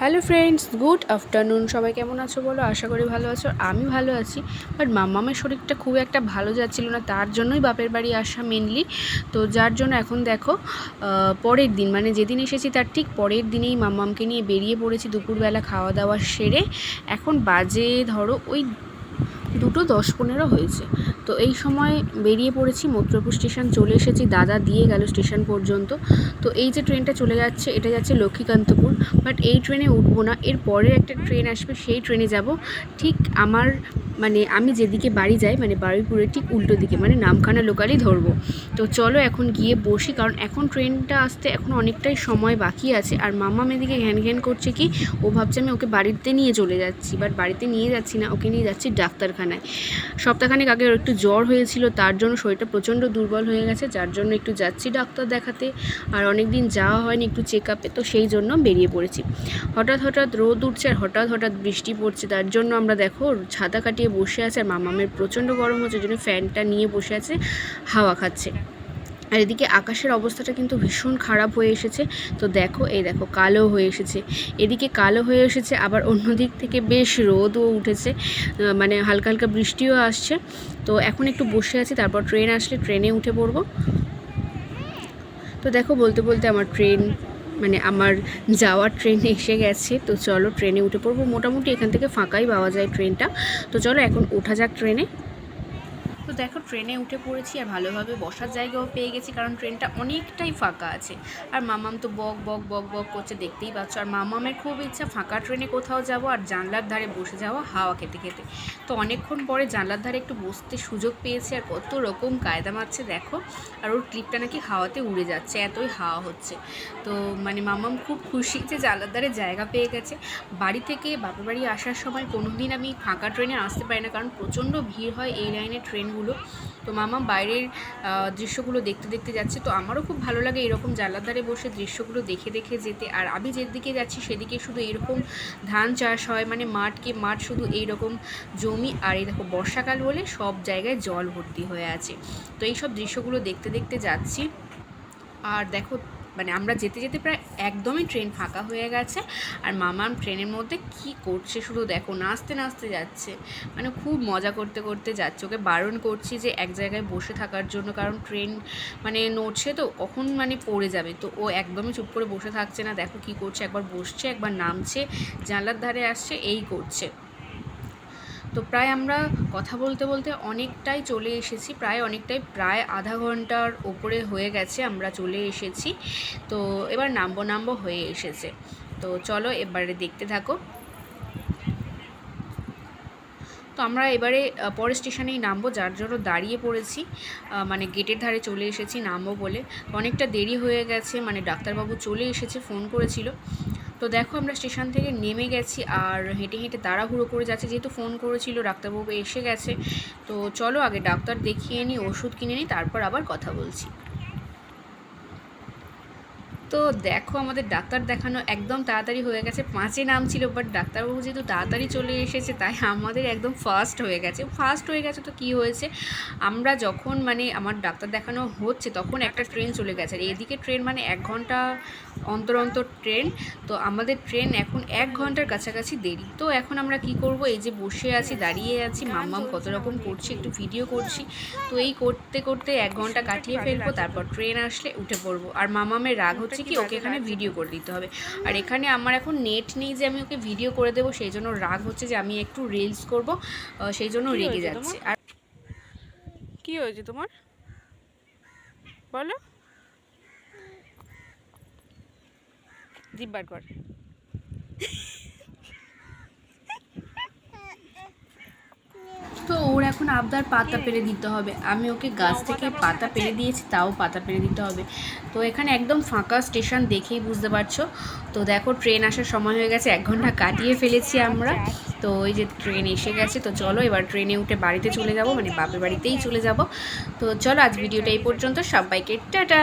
Hello friends, good afternoon. সবাই কেমন আছো বলো? আশা করি ভালো আছো। আমি ভালো আছি। বাট মামামের শরীরটা খুব একটা ভালো যাচ্ছিল না, তার জন্যই বাপের বাড়ি আসা মেনলি তো যার জন্য এখন দেখো পরের দিন মানে যেদিন এসেছি তার ঠিক পরের দিনেই মামামকে নিয়ে বেরিয়ে পড়েছি দুপুরবেলা খাওয়া দাওয়া সেরে। এখন বাজে ধরো ওই দুটো দশ পনেরো হয়েছে। তো এই সময় বেরিয়ে পড়েছি মৈত্রপুর স্টেশন চলে এসেছি, দাদা দিয়ে গেল স্টেশন পর্যন্ত। তো এই যে ট্রেনটা চলে যাচ্ছে, এটা যাচ্ছে লক্ষ্মীকান্তপুর। বাট এই ট্রেনে উঠবো না, এর পরের একটা ট্রেন আসবে, সেই ট্রেনে যাব। ঠিক আমার মানে আমি যেদিকে বাড়ি যাই মানে বারুইপুরের ঠিক উল্টো দিকে মানে নামখানা লোকালই ধরবো। তো চলো এখন গিয়ে বসি, কারণ এখন ট্রেনটা আসতে এখন অনেকটাই সময় বাকি আছে। আর মামা মেয়েদিকে ঘ্যান ঘ্যান করছে কি, ও ভাবছে আমি ওকে বাড়িতে নিয়ে চলে যাচ্ছি বাট বাড়িতে নিয়ে যাচ্ছি না, ওকে নিয়ে যাচ্ছি ডাক্তারখানায়। সপ্তাহখানেক আগে একটু জ্বর হয়েছিল, তার জন্য শরীরটা প্রচণ্ড দুর্বল হয়ে গেছে, যার জন্য একটু যাচ্ছি ডাক্তার দেখাতে। আর অনেক দিন যাওয়া হয়নি একটু চেক আপে তো সেই জন্য বেরিয়ে পড়েছি। হঠাৎ হঠাৎ রোদ উঠছে, আর হঠাৎ হঠাৎ বৃষ্টি পড়ছে, তার জন্য আমরা দেখো ছাতা কাটিয়ে বসে আছে আর মামামের প্রচণ্ড গরম হচ্ছে জন্য ফ্যানটা নিয়ে বসে আছে, হাওয়া খাচ্ছে। আর এদিকে আকাশের অবস্থাটা কিন্তু ভীষণ খারাপ হয়ে এসেছে। তো দেখো, এই দেখো, কালো হয়ে এসেছে। এদিকে কালো হয়ে এসেছে, আবার অন্য দিক থেকে বেশ রোদও উঠেছে মানে হালকা হালকা বৃষ্টিও আসছে। তো এখন একটু বসে আছি, তারপর ট্রেন আসলে ট্রেনে উঠে পড়ব। তো দেখো, বলতে বলতে আমার ট্রেন মানে আমার যাওয়ার ট্রেন এসে গেছে। তো চলো ট্রেনে উঠে পড়ব। মোটামুটি এখান থেকে ফাঁকাই পাওয়া যায় ট্রেনটা তো চলো এখন ওঠা যাক ট্রেনে তো দেখো, ট্রেনে উঠে পড়েছি আর ভালোভাবে বসার জায়গাও পেয়ে গেছি কারণ ট্রেনটা অনেকটাই ফাঁকা আছে। আর মামাম তো বক বক বক বক করছে, দেখতেই পাচ্ছ। আর মামামের খুব ইচ্ছা ফাঁকা ট্রেনে কোথাও যাব আর জানলার ধারে বসে যাওয়া হাওয়া খেতে খেতে। তো অনেকক্ষণ পরে জানলার ধারে একটু বসতে সুযোগ পেয়েছি আর কত রকম কায়দা মারছে, দেখো। আর ওর ক্লিপটা নাকি হাওয়াতে উড়ে যাচ্ছে, এতই হাওয়া হচ্ছে। তো মানে মামাম খুব খুশি যে জানলার ধারে জায়গা পেয়ে গেছে। বাড়ি থেকে বাপের বাড়ি আসার সময় কোনো দিন আমি ফাঁকা ট্রেনে আসতে পারি না, কারণ প্রচণ্ড ভিড় হয় এই লাইনের ট্রেনগুলো তো মামা বাইরের দৃশ্যগুলো দেখতে দেখতে যাচ্ছে। তো আমারও খুব ভালো লাগে এরকম জানলার ধারে বসে দৃশ্যগুলো দেখে দেখে যেতে। আর আমি যেদিকে যাচ্ছি সেদিকে শুধু এরকম ধান চাষ হয় মানে মাঠকে মাঠ শুধু এইরকম জমি। আর এই দেখো বর্ষাকাল বলে সব জায়গায় জল ভর্তি হয়ে আছে। তো এই সব দৃশ্যগুলো দেখতে দেখতে যাচ্ছি। আর দেখো মানে আমরা যেতে যেতে প্রায় একদমই ট্রেন ফাঁকা হয়ে গেছে। আর মামার ট্রেনের মধ্যে কি করছে শুধু দেখো, নাচতে নাচতে যাচ্ছে। মানে খুব মজা করতে করতে যাচ্ছে। ওকে বারণ করছি যে এক জায়গায় বসে থাকার জন্য, কারণ ট্রেন মানে নড়ছে তো, কখন মানে পড়ে যাবে। তো ও একদমই চুপ করে বসে থাকছে না। দেখো কি করছে, একবার বসছে, একবার নামছে, জানলার ধারে আসছে, এই করছে। তো প্রায় আমরা কথা বলতে বলতে অনেকটাই চলে এসেছি, প্রায় অনেকটাই, প্রায় আধা ঘণ্টার ওপরে হয়ে গেছে আমরা চলে এসেছি। তো এবার নামবো নামবো হয়ে এসেছে। তো চলো এবারে দেখতে থাকো। তো আমরা এবারে পরের স্টেশনেই নামবো, যার জন্য দাঁড়িয়ে পড়েছি। মানে গেটের ধারে চলে এসেছি নামবো বলে। অনেকটা দেরি হয়ে গেছে মানে ডাক্তারবাবু চলে এসেছে, ফোন করেছিল। তো দেখো আমরা স্টেশন থেকে নেমে গেছি আর হেঁটে হেঁটে তাড়াহুড়ো করে যাচ্ছে। যেহেতু ফোন করেছিল, ডাক্তারবাবু এসে গেছে। তো চলো আগে ডাক্তার দেখিয়ে নিই, ওষুধ কিনে নিই, তারপর আবার কথা বলছি। তো দেখো আমাদের ডাক্তার দেখানো একদম তাড়াতাড়ি হয়ে গেছে। পাঁচে নাম ছিল বাট ডাক্তারবাবু যেহেতু তাড়াতাড়ি চলে এসেছে, তাই আমাদের একদম ফার্স্ট হয়ে গেছে। ফার্স্ট হয়ে গেছে তো কি হয়েছে? আমরা যখন মানে আমার ডাক্তার দেখানো হচ্ছে, তখন একটা ট্রেন চলে গেছে। আর এদিকে ট্রেন মানে এক ঘণ্টা অন্তর অন্তর ট্রেন তো আমাদের ট্রেন এখন এক ঘণ্টার কাছাকাছি দেরি। তো এখন আমরা কি করব? এই যে বসে আছি, দাঁড়িয়ে আছি, মাম্মাম কত রকম করছি, একটু ভিডিও করছি। তো এই করতে করতে এক ঘণ্টা কাটিয়ে ফেলব, তারপর ট্রেন আসলে উঠে পড়ব। আর মামামের রাগ হচ্ছে কি ওকে এখানে ভিডিও করে দিতে হবে। আর এখানে আমার এখন নেট নেই যে আমি ওকে ভিডিও করে দেবো সেই জন্য রাগ হচ্ছে যে আমি একটু রিলস করব সেই জন্য রেগে যাচ্ছে। আর কি হয়েছে তোমার? বলো। জিব্বার কর তো ওর এখন আবদার পাতা পেরে দিতে হবে। আমি ওকে গাছ থেকে পাতা পেরে দিয়েছি, তাও পাতা পেরে দিতে হবে। তো এখানে একদম ফাঁকা স্টেশন দেখেই বুঝতে পারছ। তো দেখো ট্রেন আসার সময় হয়ে গেছে, এক ঘণ্টা কাটিয়ে ফেলেছি আমরা। তো ওই যে ট্রেন এসে গেছে, তো চলো এবার ট্রেনে উঠে বাড়িতে চলে যাব মানে বাপের বাড়িতেই চলে যাব। তো চলো আজ ভিডিওটা এই পর্যন্ত, সবাইকে টাটা!